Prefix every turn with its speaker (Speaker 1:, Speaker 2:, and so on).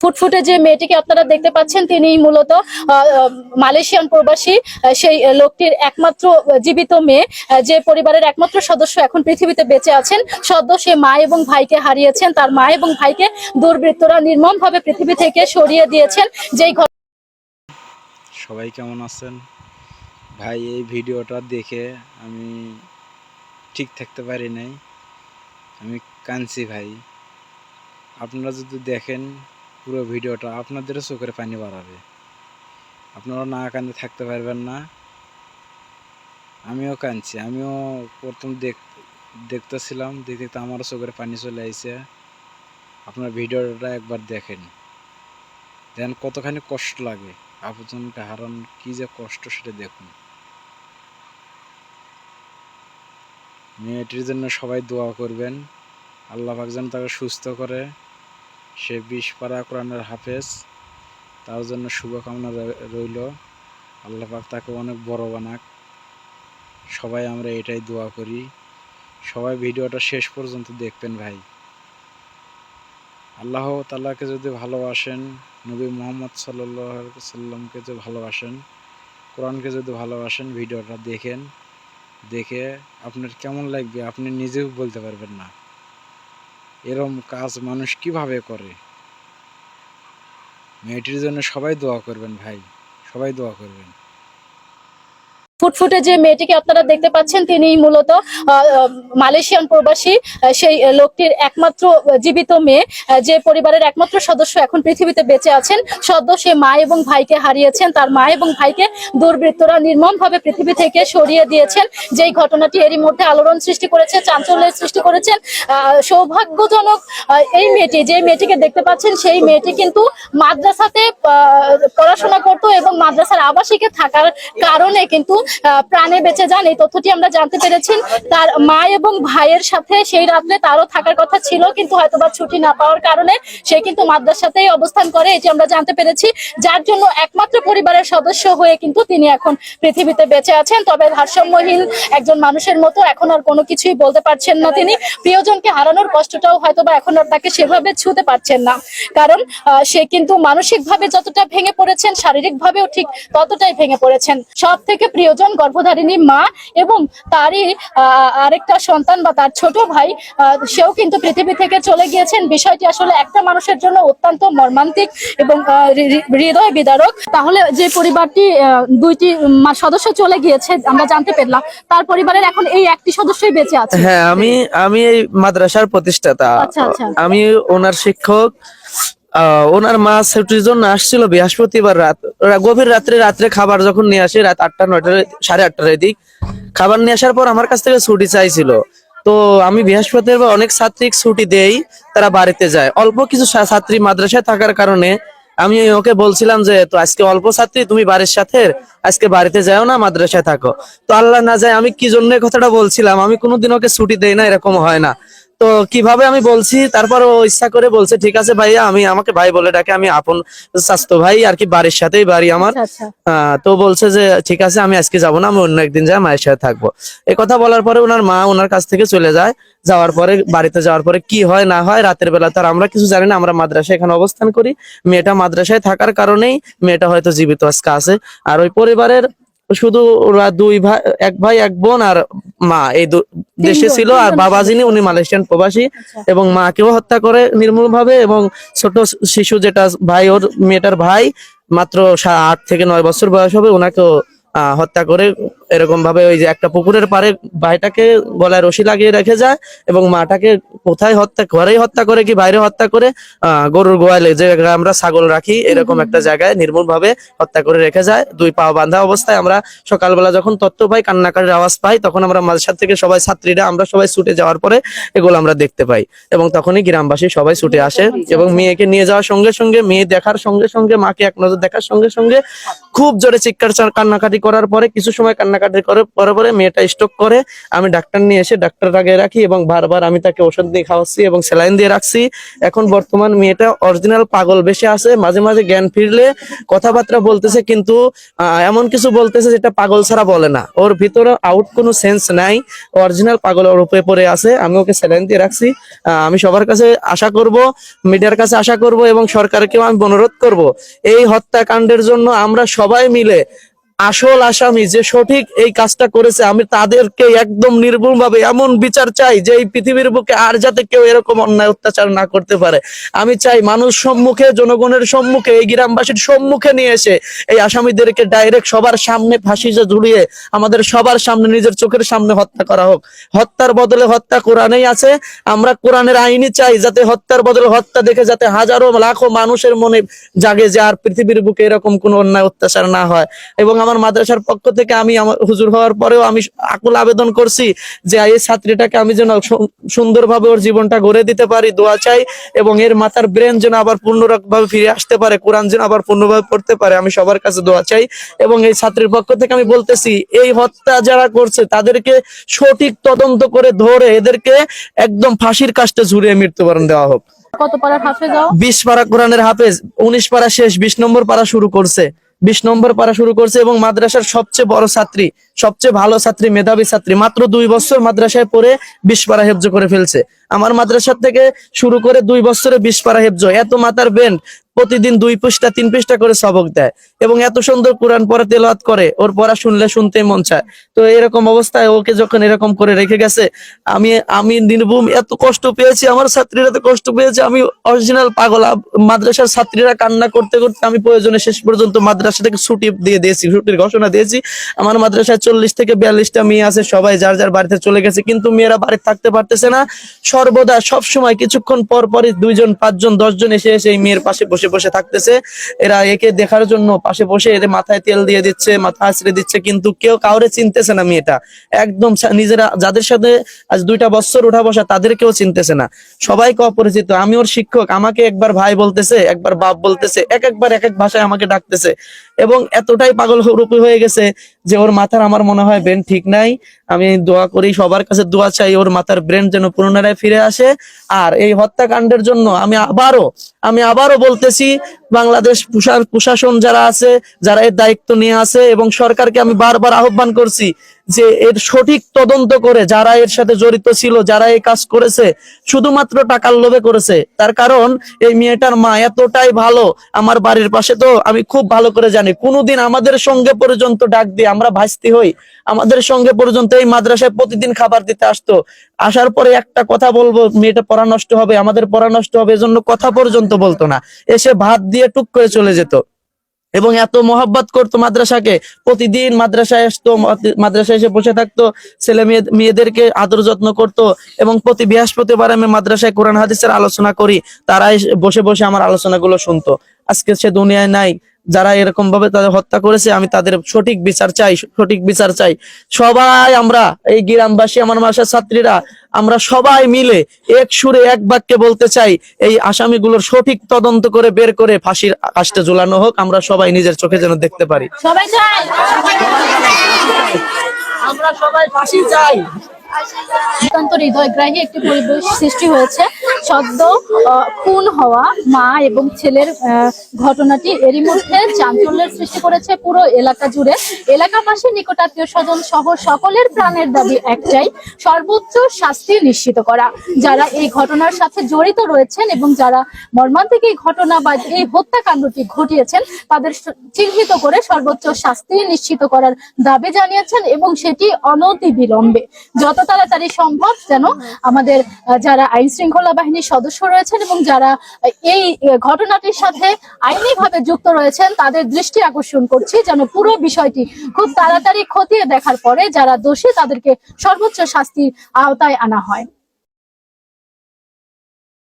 Speaker 1: ফুটফুটে যে মেয়েটিকে আপনারা দেখতে পাচ্ছেন তিনি মূলত মালয়েশিয়ান প্রবাসী সেই লোকটির একমাত্র জীবিত মেয়ে যে পরিবারের একমাত্র সদস্য এখন পৃথিবীতে বেঁচে আছেন। সদ্য সে মা এবং ভাইকে হারিয়েছেন। তার মা এবং ভাইকে দুর্বৃত্তরা নির্মমভাবে পৃথিবী থেকে সরিয়ে দিয়েছেন। যেই
Speaker 2: সবাই কেমন আছেন? ভাই, এই ভিডিওটা দেখে আমি ঠিক থাকতে পারি নাই। আমি কাঁদছি ভাই। আপনারা যদি দেখেন পুরো ভিডিওটা আপনাদেরও চোখের পানি বাড়াবে। আপনারা না কান্দে থাকতে পারবেন না। আমিও কাঁদছি, আমিও প্রথম দেখ, দেখতেছিলাম, দেখতে দেখতে আমারও চোখের পানি চলে আইছে। আপনার ভিডিওটা একবার দেখেন। দেন কতখানি কষ্ট লাগে আপনজনকে হারান, কি যে কষ্ট সেটা দেখুন। মেয়েটির জন্য সবাই দোয়া করবেন। আল্লাহ পাক যেন তাকে সুস্থ করে। সে বিষ পারা কোরআনের হাফেজ। তার জন্য শুভকামনা রইল। আল্লাহ পাক তাকে অনেক বড় বানাক। সবাই আমরা এটাই দোয়া করি। সবাই ভিডিওটা শেষ পর্যন্ত দেখবেন ভাই। আল্লাহ তাল্লাহকে যদি ভালোবাসেন, নবী মোহাম্মদ সাল্লাহ সাল্লামকে যদি ভালোবাসেন, কোরআনকে যদি ভালোবাসেন, ভিডিওটা দেখেন। দেখে আপনার কেমন লাগবে, আপনি নিজেও বলতে পারবেন না। এরম কাজ মানুষ কীভাবে করে? মেয়েটির জন্য সবাই দোয়া করবেন ভাই সবাই দোয়া করবেন।
Speaker 1: ফুটফুটে যে মেয়েটিকে আপনারা দেখতে পাচ্ছেন তিনি মূলত মালয়েশিয়ান প্রবাসী সেই লোকটির একমাত্র জীবিত মেয়ে যে পরিবারের একমাত্র সদস্য এখন পৃথিবীতে বেঁচে আছেন। সদ্য সে মা এবং ভাইকে হারিয়েছেন। তার মা এবং ভাইকে দুর্বৃত্তরা নির্মমভাবে পৃথিবী থেকে সরিয়ে দিয়েছেন। যেই ঘটনাটি এরই মধ্যে আলোড়ন সৃষ্টি করেছে, চাঞ্চল্যের সৃষ্টি করেছেন। সৌভাগ্যজনক এই মেয়েটি, যে মেয়েটিকে দেখতে পাচ্ছেন, সেই মেয়েটি কিন্তু মাদ্রাসাতে পড়াশোনা করতো এবং মাদ্রাসার আবাসিকে থাকার কারণে কিন্তু প্রাণে বেঁচে যান। এই তথ্যটি আমরা জানতে পেরেছেন তার মা এবং ভাইয়ের সাথে সেই রাত্রে তারও থাকার কথা ছিল, কিন্তু হয়তোবা ছুটি না পাওয়ার কারণে সে কিন্তু মাদ্রাসাতেই অবস্থান করে, এটি আমরা জানতে পেরেছি। যার জন্য একমাত্র পরিবারের সদস্য হয়ে কিন্তু তিনি এখন পৃথিবীতে বেঁচে আছেন। তবে ভারসাম্যহীন একজন মানুষের মতো এখন আর কোনো কিছুই বলতে পারছেন না তিনি। প্রিয়জনকে হারানোর কষ্টটাও হয়তো বা এখন আর তাকে সেভাবে ছুতে পারছেন না। কারণ সে কিন্তু মানসিকভাবে যতটা ভেঙে পড়েছেন, শারীরিকভাবেও ঠিক ততটাই ভেঙে পড়েছেন। সব থেকে প্রিয়জন গর্ভধারিণী মা এবং তারই আরেকটা সন্তান বা তার ছোট ভাই সেও কিন্তু পৃথিবী থেকে চলে গিয়েছেন। বিষয়টি আসলে একটা মানুষের জন্য অত্যন্ত মর্মান্তিক এবং হৃদয় বিদারক। তাহলে যে পরিবারটি দুইটি সদস্য চলে গিয়েছে আমরা জানতে পারলাম তার পরিবারের এখন এই একটি সদস্যই বেঁচে আছে।
Speaker 3: হ্যাঁ আমি আমি এই মাদ্রাসার প্রতিষ্ঠাতা।
Speaker 1: আচ্ছা, আচ্ছা।
Speaker 3: আমি ওনার শিক্ষক। ওনার মা ছুটির জন্য আসছিল বৃহস্পতিবার রাত গভীর রাত্রে রাত্রে খাবার যখন নিয়ে আসে রাত আটটা নয়টা সাড়ে আটটার এদিক খাবার নিয়ে আসার পর আমার কাছ থেকে ছুটি চাইছিল। তো আমি বৃহস্পতিবার অনেক ছাত্রী ছুটি দেই তারা বাড়িতে যায়। অল্প কিছু ছাত্রী মাদ্রাসায় থাকার কারণে আমি ওকে বলছিলাম যে, তো আজকে অল্প ছাত্রী, তুমি বাড়ির সাথে, আজকে বাড়িতে যাও না, মাদ্রাসায় থাকো। তো আল্লাহ না যায়, আমি কি জন্য কথাটা বলছিলাম? আমি কোনোদিন ওকে ছুটি দেই না, এরকম হয় না। তো কীভাবে আমি বলছি? তারপর ও ইচ্ছা করে বলছে ঠিক আছে ভাইয়া আমি আমাকে ভাই বলে ডাকে আমি আপন স্বাস্থ্য ভাই আর কি বাড়ির সাথেই বাড়ি আমার।
Speaker 1: আচ্ছা আচ্ছা।
Speaker 3: তো বলছে যে ঠিক আছে আমি আজকে যাব না আমি অন্য একদিন যাই মায়ের সাথে থাকব। এই কথা বলার পরে ওনার মা ওনার কাছ থেকে চলে যায়। যাওয়ার পরে বাড়িতে যাওয়ার পরে কি হয় না হয় রাতের বেলা তার আমরা কিছু জানি না আমরা মাদ্রাসায় এখানে অবস্থান করি। মেয়েটা মাদ্রাসায় থাকার কারণেই মেয়েটা হয়তো জীবিত আজকে আছে। আর ওই পরিবারের শুধু ওরা দুই ভাই এক ভাই এক বোন আর মা এই দু- দেশে ছিল আর বাবা যিনি উনি মালয়েশিয়ান প্রবাসী
Speaker 1: আচ্ছা।
Speaker 3: এবং মাকেও হত্যা করে নির্মূল ভাবে এবং ছোট শিশু যেটা ভাই ওর মেয়েটার ভাই মাত্র সা- আট থেকে নয় বছর বয়স হবে ওনাকেও আহ, হত্যা করে এরকম ভাবে ওই যে একটা পুকুরের পারে ভাইটাকে গলায় রশি লাগিয়ে রেখে যায় এবং মাটাকে কোথায় হত্যা ঘরেই হত্যা করে কি বাইরে হত্যা করে আহ, গরুর গোয়ালে যে আমরা ছাগল রাখি এরকম একটা জায়গায় নির্মূল ভাবে হত্যা করে রেখে যায়। দুই পা বাঁধা অবস্থায় আমরা সকালবেলা যখন তথ্য পাই কান্নাকাটির আওয়াজ পাই তখন আমরা মাঝখান থেকে সবাই ছাত্রীরা আমরা সবাই ছুটে যাওয়ার পরে এগুলো আমরা দেখতে পাই এবং তখনই গ্রামবাসী সবাই ছুটে আসে এবং মেয়েকে নিয়ে যাওয়ার সঙ্গে সঙ্গে মেয়ে দেখার সঙ্গে সঙ্গে মাকে এক নজর দেখার সঙ্গে সঙ্গে খুব জোরে চিৎকার কান্নাকাটি করার পরে কিছু সময় কান্না কান্নাকাটি করে, পরে পরে মেয়েটা স্ট্রোক করে, আমি ডাক্তার নিয়ে এসে ডাক্তার আগে রাখি এবং বারবার আমি তাকে ওষুধ দিয়ে খাওয়াচ্ছি এবং স্যালাইন দিয়ে রাখছি। এখন বর্তমান মেয়েটা অরিজিনাল পাগল বেশি আছে, মাঝে মাঝে জ্ঞান ফিরলে কথাবার্তা বলতেছে কিন্তু এমন কিছু বলতেছে যেটা পাগল ছাড়া বলে না। ওর ভিতরে আউট কোনো সেন্স নাই অরিজিনাল পাগল ওর উপরে পড়ে আছে, আমি ওকে স্যালাইন দিয়ে রাখছি। আমি সবার কাছে আশা করব, মিডিয়ার কাছে আশা করব এবং সরকারকেও আমি অনুরোধ করব, এই হত্যাকাণ্ডের জন্য আমরা সবাই মিলে আসল আসামি যে সঠিক এই কাজটা করেছে, আমি তাদেরকে একদম নির্ভুল ভাবে এমন বিচার চাই যে এই পৃথিবীর বুকে আর যাতে কেউ এরকম অন্যায় অত্যাচার না করতে পারে। আমি চাই মানুষ সম্মুখে, জনগণের সম্মুখে, এই গ্রামবাসীর সম্মুখে নিয়ে এসে এই আসামিদেরকে ডাইরেক্ট সবার সামনে ফাঁসিতে ঝুলিয়ে আমাদের সবার সামনে, নিজের চোখের সামনে হত্যা করা হোক। হত্যার বদলে হত্যা কোরআনেই আছে। আমরা কোরআনের আইনই চাই যাতে হত্যার বদলে হত্যা দেখে যাতে হাজারো লাখো মানুষের মনে জাগে যে আর পৃথিবীর বুকে এরকম কোনো অন্যায় অত্যাচার না হয়। এবং আমার মাদ্রাসার পক্ষ থেকে আমি আমার হুজুর হওয়ার পরেও আমি আকুল আবেদন করছি যে এই ছাত্রীটাকে আমি যেন সুন্দরভাবে ওর জীবনটা গড়ে দিতে পারি দোয়া চাই এবং এর মাথার ব্রেন যেন আবার পূর্ণভাবে ফিরে আসতে পারে কোরআন যেন আবার পূর্ণভাবে পড়তে পারে আমি সবার কাছে দোয়া চাই এবং এই ছাত্রীর পক্ষ থেকে আমি বলতেছি এই হত্যা যারা করছে তাদেরকে সঠিক তদন্ত করে ধরে এদেরকে একদম ফাঁসির কাজটা ঝুরিয়ে মৃত্যুবরণ দেওয়া হোক।
Speaker 1: কত পারা হাফে যাও
Speaker 3: বিশ পারা কোরআনের হাফেজ উনিশ পারা শেষ বিশ নম্বর পারা শুরু করছে। বিশ নম্বর পারা শুরু করছে এবং মাদ্রাসার সবচেয়ে বড় ছাত্রী, সবচেয়ে ভালো ছাত্রী, মেধাবী ছাত্রী। মাত্র দুই বছর মাদ্রাসায় পড়ে বিশ পারা হেফজ করে ফেলছে। আমার মাদ্রাসার থেকে শুরু করে দুই বছরে বিশ পারা হেফজ এত মাথার বেন্ড প্রতিদিন দুই পৃষ্ঠা, তিন পৃষ্ঠা করে সবক দেয় এবং এত সুন্দর কোরআন পড়া, তেলাওয়াত করে, ওর পড়া শুনলে শুনতে মন চায়। তো এরকম অবস্থায় ওকে যখন এরকম করে রেখে গেছে, আমি আমি নির্ভূম এত কষ্ট পেয়েছি, আমার ছাত্রীরা তো কষ্ট পেয়েছে, আমি অরিজিনাল পাগল। মাদ্রাসার ছাত্রীরা কান্না করতে করতে আমি প্রয়োজনে শেষ পর্যন্ত মাদ্রাসা থেকে ছুটি দিয়ে দিয়েছি, ছুটির ঘোষণা দিয়েছি। আমার মাদ্রাসায় চল্লিশ থেকে বিয়াল্লিশটা মেয়ে আছে, সবাই যার যার বাড়িতে চলে গেছে, কিন্তু মেয়েরা বাড়িতে থাকতে পারতেছে না। সর্বদা সব সময় কিছুক্ষণ পর পরই দুইজন, পাঁচজন, দশজন এসে এসে এই মেয়ের পাশে বসে বসে থাকতেছে। এরা একে দেখার জন্য পাশে বসে এদের মাথায় তেল দিয়ে দিচ্ছে, মাথা আছড়ে দিচ্ছে, কিন্তু কেউ কাউরে চিনতেছে না মেয়েটা। একদম নিজেরা, যাদের সাথে আজ দুইটা বছর উঠা বসা, তাদেরকেও চিনতেছে না। সবাইকে অপরিচিত, আমি ওর শিক্ষক, আমাকে একবার ভাই বলতেছে, একবার বাপ বলতেছে, এক একবার এক এক ভাষায় আমাকে ডাকতেছে। এবং এতটাই পাগল রূপী হয়ে গেছে যে ওর মাথার আমার মনে হয় বেন ঠিক নাই। আমি দোয়া করি, সবার কাছে দোয়া চাই ওর মাথার ব্রেন যেন পুনরায় ফিরে আসে। আর এই হত্যাকাণ্ডের জন্য আমি আবারও আমি আবারও বলতেছি, বাংলাদেশ প্রশা- প্রশাসন যারা আছে, যারা এর দায়িত্ব নিয়ে আছে এবং সরকারকে আমি বারবার আহ্বান করছি যে এর সঠিক তদন্ত করে যারা এর সাথে জড়িত ছিল, যারা এই কাজ করেছে, শুধুমাত্র টাকার লোভে করেছে। তার কারণ, এই মেয়েটার মা এতটাই ভালো, আমার বাড়ির পাশে তো আমি খুব ভালো করে জানি। কোনোদিন আমাদের সঙ্গে পর্যন্ত ডাক দিয়ে আমরা ভাসতে হই। আমাদের সঙ্গে পর্যন্ত এই মাদ্রাসায় প্রতিদিন খাবার দিতে আসতো। আসার পরে একটা কথা বলব, মেয়েটা পড়া নষ্ট হবে, আমাদের পড়া নষ্ট হবে, এজন্য কথা পর্যন্ত বলতো না। এসে ভাত দিয়ে টুক করে চলে যেত। এবং এত মোহাব্বত করতো মাদ্রাসাকে। প্রতিদিন মাদ্রাসায় আসতো মাদ- মাদ্রাসায় এসে বসে থাকতো, ছেলে মেয়ে, মেয়েদেরকে আদর যত্ন করতো এবং প্রতি বৃহস্পতিবার আমি মাদ্রাসায় কোরআন, হাদিসের আলোচনা করি। তারাই বসে বসে আমার আলোচনাগুলো শুনতো। আজকে সে দুনিয়ায় নাই যারা এরকম ভাবে তাদের হত্যা করেছে আমি তাদের সঠিক বিচার চাই সঠিক বিচার চাই। সবাই আমরা এই গ্রামবাসী আমার মাসার ছাত্রীরা আমরা সবাই মিলে এক সুরে এক বাক্যে বলতে চাই এই আসামিগুলোর সঠিক তদন্ত করে বের করে ফাঁসির কাজটা ঝুলানো হোক আমরা সবাই নিজের চোখে যেন দেখতে পারি।
Speaker 1: সবাই চাই।
Speaker 3: আমরা সবাই ফাঁসি চাই।
Speaker 1: অত্যন্ত হৃদয়গ্রাহী একটি পরিবেশ সৃষ্টি হয়েছে। সদ্য খুন হওয়া মা এবং ছেলের ঘটনাটি এরই মধ্যে চাঞ্চল্যের সৃষ্টি করেছে পুরো এলাকা জুড়ে। এলাকাবাসী, নিকটাত্মীয় স্বজন সহ সকলের প্রাণের দাবি একটাই, সর্বোচ্চ শাস্তি নিশ্চিত করা। যারা এই ঘটনার সাথে জড়িত রয়েছেন এবং যারা মর্মান্তিক এই ঘটনা বা এই হত্যাকাণ্ডটি ঘটিয়েছেন, তাদের চিহ্নিত করে সর্বোচ্চ শাস্তি নিশ্চিত করার দাবি জানিয়েছেন এবং সেটি অনতি বিলম্বে যত তাড়াতাড়ি সম্ভব যেন আমাদের যারা আইন শৃঙ্খলা বাহিনীর সদস্য রয়েছেন এবং যারা এই ঘটনাটির সাথে আইনিভাবে যুক্ত রয়েছেন, তাদের দৃষ্টি আকর্ষণ করছি যেন পুরো বিষয়টি খুব তাড়াতাড়ি খতিয়ে দেখার পরে যারা দোষী তাদেরকে সর্বোচ্চ শাস্তির আওতায় আনা হয়।